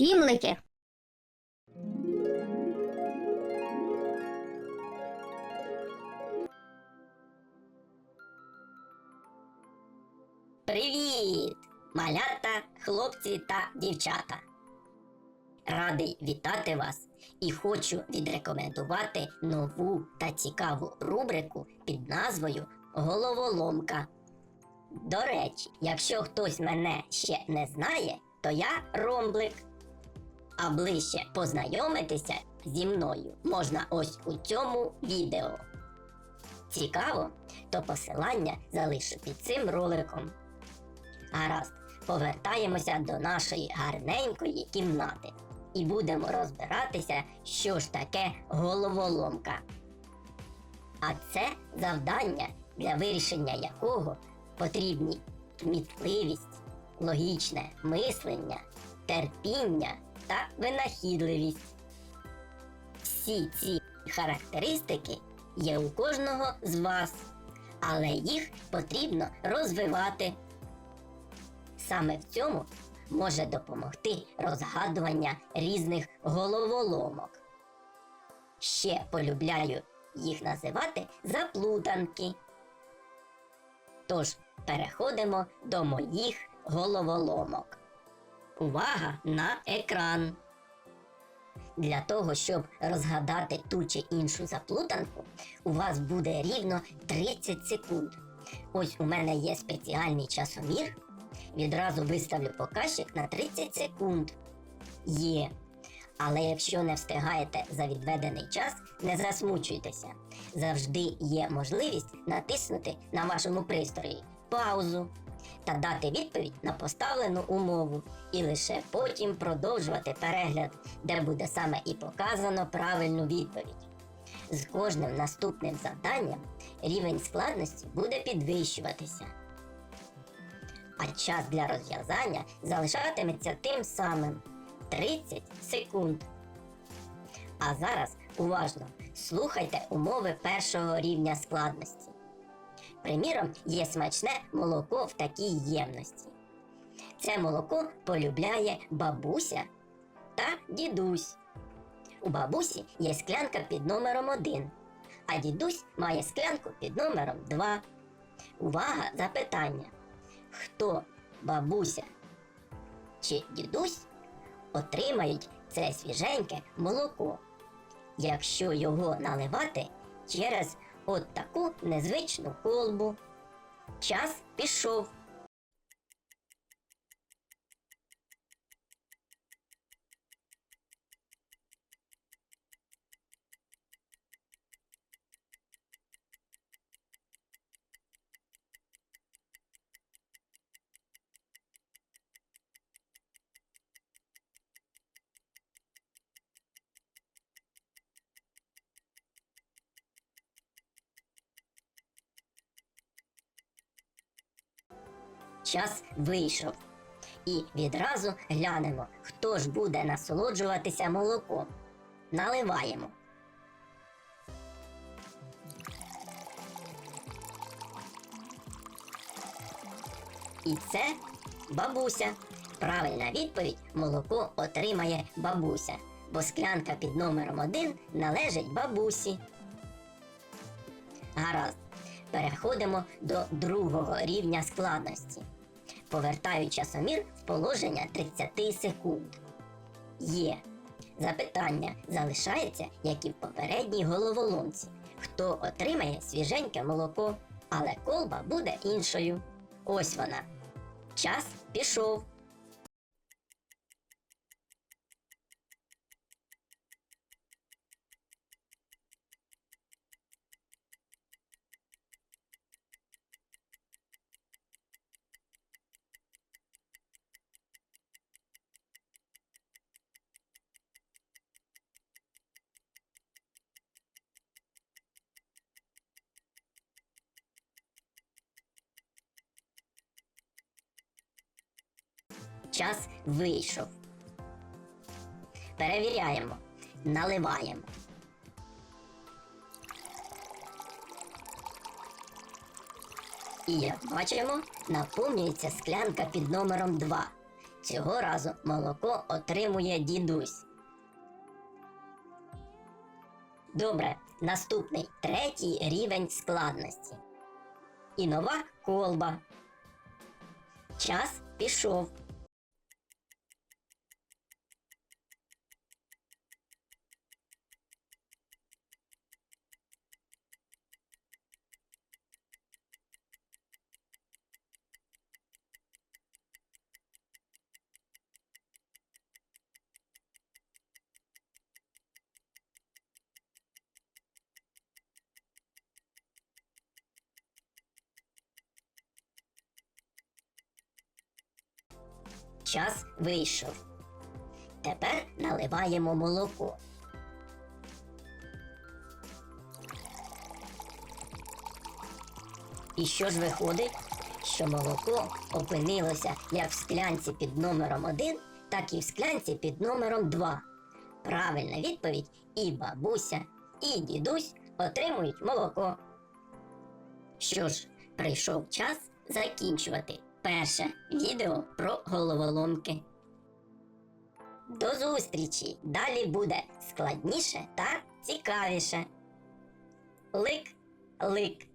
сімлики. Привіт! Малята, хлопці та дівчата. Радий вітати вас і хочу відрекомендувати нову та цікаву рубрику під назвою Головоломка. До речі, якщо хтось мене ще не знає, то я Ромблик. А ближче познайомитися зі мною можна ось у цьому відео. Цікаво, то посилання залишу під цим роликом. Гаразд, повертаємося до нашої гарненької кімнати і будемо розбиратися, що ж таке головоломка. А це завдання, для вирішення якого потрібні кмітливість, логічне мислення, терпіння та винахідливість. Всі ці характеристики є у кожного з вас, але їх потрібно розвивати. Саме в цьому може допомогти розгадування різних головоломок. Ще полюбляю їх називати заплутанки. Тож переходимо до моїх головоломок. Увага на екран! Для того, щоб розгадати ту чи іншу заплутанку, у вас буде рівно 30 секунд. Ось у мене є спеціальний часомір. Відразу виставлю показчик на 30 секунд. Є. Але якщо не встигаєте за відведений час, не засмучуйтеся. Завжди є можливість натиснути на вашому пристрої паузу та дати відповідь на поставлену умову, і лише потім продовжувати перегляд, де буде саме і показано правильну відповідь. З кожним наступним завданням рівень складності буде підвищуватися. А час для розв'язання залишатиметься тим самим 30 секунд. А зараз уважно слухайте умови першого рівня складності. Приміром, є смачне молоко в такій ємності. Це молоко полюбляє бабуся та дідусь. У бабусі є склянка під номером 1, а дідусь має склянку під номером 2. Увага, запитання. Хто бабуся чи дідусь отримають це свіженьке молоко, якщо його наливати через от таку незвичну колбу. Час пішов. Час вийшов. І відразу глянемо, хто ж буде насолоджуватися молоком. Наливаємо. І це бабуся. Правильна відповідь молоко отримає бабуся, бо склянка під номером 1 належить бабусі. Гаразд. Переходимо до другого рівня складності. Повертаю часомір в положення 30 секунд. Є. Запитання залишається, як і в попередній головоломці. Хто отримає свіженьке молоко, але колба буде іншою. Ось вона. Час пішов. Час вийшов. Перевіряємо. Наливаємо. І як бачимо, наповнюється склянка під номером 2. Цього разу молоко отримує дідусь. Добре, наступний третій рівень складності. І нова колба. Час пішов. Час вийшов. Тепер наливаємо молоко. І що ж виходить? Що молоко опинилося як в склянці під номером 1, так і в склянці під номером 2. Правильна відповідь і бабуся, і дідусь отримують молоко. Що ж, прийшов час закінчувати перше відео про головоломки. До зустрічі! Далі буде складніше та цікавіше. Лик, лик.